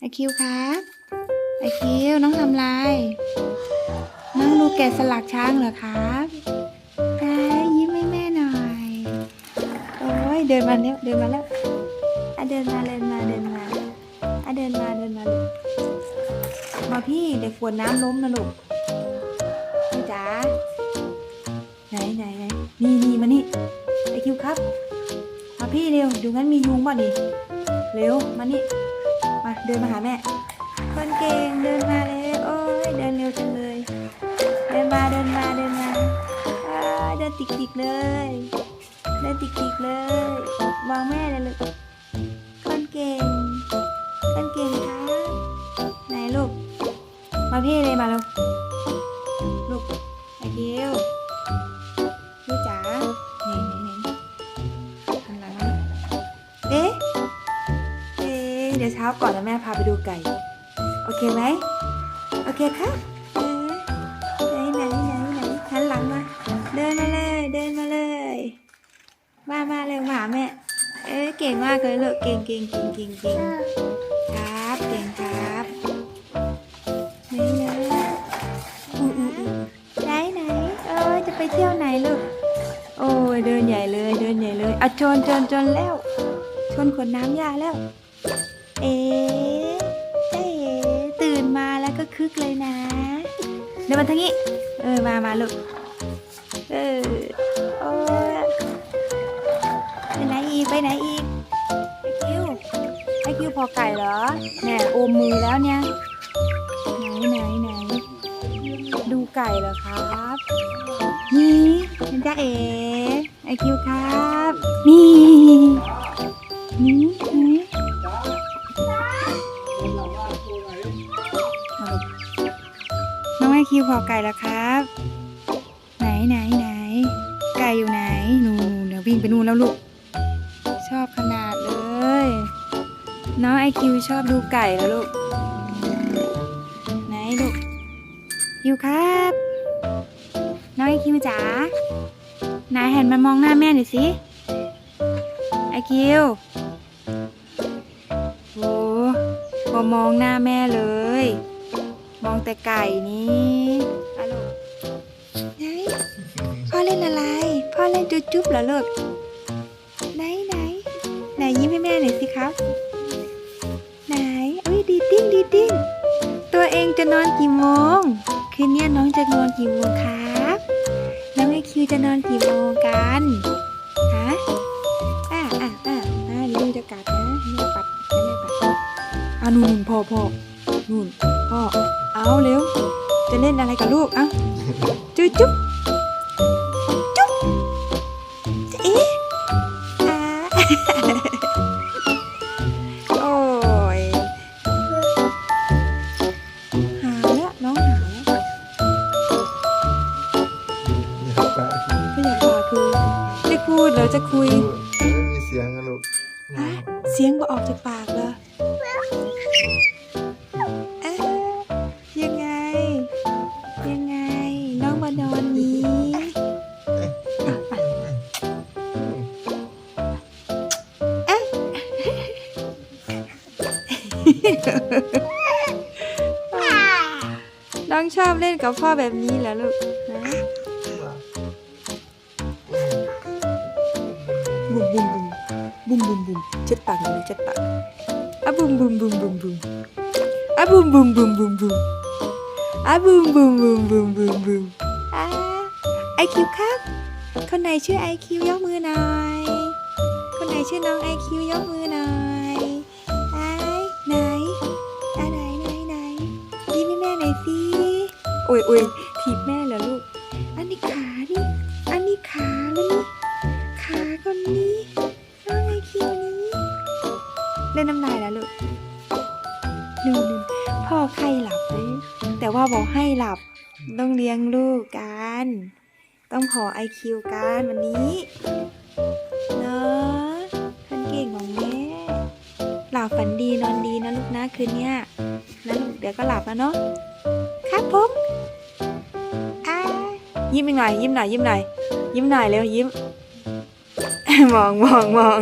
ไอคิวครับไอคิวน้องทำอะไรน้องดูแกะสลักช้างเหรอครับไอ้ยิ้มให้แม่หน่อย โอ้ยเดินมาแล้วเดินมาแล้วอะเดินมาเดินมาเดินมาอะเดินมาเดินมาลูกมาพี่เด็กขวดน้ำล้มนะลูกพี่จ๋าไหนไหนไหนนี่นี่มานี่ไอคิวครับมาพี่เร็วดูงั้นมียุงป่ะนี่เร็วมานี่ มาเดินมาหาแม่ คนเก่งเดินมาเลยโอ้ยเดินเร็วจังเลย เดินมาเดินมาเดินมาเดินติกติกเลยเดินติกติกเลยมองแม่เลยลูกคนเก่งคนเก่งคะไหนลูกมาพี่เลยมาลูก เช้าก่อนนะแม่พาไปดูไก่ โอเคไหมโอเคครับเอ๊ะไหนไหนไหนไหนหันหลังมา เดินมาเลย เดินมาเลยมามาเลยมาหาแม่ เอ๊ะเก่งมากเลยลูกเก่งเก่งเก่งเก่งเก่งครับเก่งครับไหนไหนอืออือไหนไหนเอ้จะไปเที่ยวไหนลูกโอ้ยเดินใหญ่เลยเดินใหญ่เลยอะชนชนชนแล้วชนขวดน้ำยาแล้ว เอ๊ะเอ๊ะตื่นมาแล้วก็คึกเลยนะ เดินมาทางนี้ เออ มามาลูก เออ โอ้ยไปไหนอีก ไปไหนอีก ไอคิว ไอคิวพอไก่เหรอแหมโอมมือแล้วเนี่ย ไหนไหนไหน ดูไก่เหรอครับนี่มันจะเอ๋ไอคิวครับ นี่นี่ ไอคิวพอไก่แล้วครับ ไหนไหนไหนไก่อยู่ไหนนู่นเดี๋ยววิ่งไปนู่นแล้วลูก ชอบขนาดเลย น้องไอคิวชอบดูไก่แล้วลูก ไหนลูกคิวครับ น้องไอคิวจ๋านายหันมามองหน้าแม่หน่อยสิไอคิวโหพอมองหน้าแม่เลย องแต่ไก่นี้อะลูกไหนพ่อเล่นอะไร พ่อเล่นจุ๊บจุ๊บเหรอลูกไหนไหนไหนยิ้มให้แม่หน่อยสิครับ ไหนอุ้ยดีดิ้งดีดิ้งตัวเองจะนอนกี่โมง คืนนี้น้องจะนอนกี่โมงครับน้องไอคิวจะนอนกี่โมงกันฮะอ่าอ่าอ่าอ่าเดี๋ยวแม่จะกัดนะแม่ปัดแม่ปัดอ่านู่นพ่อพ่อนู่นพ่อ เอาเร็ว จะเล่นอะไรกับลูกเอ้าจุ๊บจุ๊บจุ๊บเอ๊ะอ่าโอ้ยหาแล้วน้องหาแล้วอยากปะก็อยากบอกคือจะพูดเหรอจะคุย ไม่มีเสียงอะลูก ฮะเสียงก็ออกจากปากเหร น้องชอบเล่นกับพ่อแบบนี้เหรอลูกฮะบุ้มบุ้มบุ้มบุ้มบุ้มบุ้มเช็ดปากหน่อยเลยเช็ดปากอะบุ้มบุ้มบุ้มบุ้มบุ้มอะบุ้มบุ้มบุ้มบุ้มบุ้มอะบุ้มบุ้มบุ้มบุ้มบุ้มบุ้มอ่าไอคิวครับ คนไหนชื่อไอคิวยกมือหน่อย คนไหนชื่อน้องไอคิวยกมือ ยโอ้ยถีบแม่เหรอลูก อันนี้ขานี่อันนี้ขาแล้วนี่ขาคนนี้น้องไอคิวนี้ เล่นน้ำลายแล้วลูกนูนๆพ่อใครหลับเลยแต่ว่าบอกให้หลับ ต้องเลี้ยงลูกกัน ต้องขอไอคิวกันวันนี้เนาะคนเก่งของแม่หลับฝันดีนอนดีนะลูกนะคืนเนี้ยนะลูกเดี๋ยวก็หลับแล้วเนาะ ผมอ่ายิ้มอีกหน่อยยิ้มหน่อยยิ้มหน่อยยิ้มหน่อยเร็วยิ้ม มองมองมอง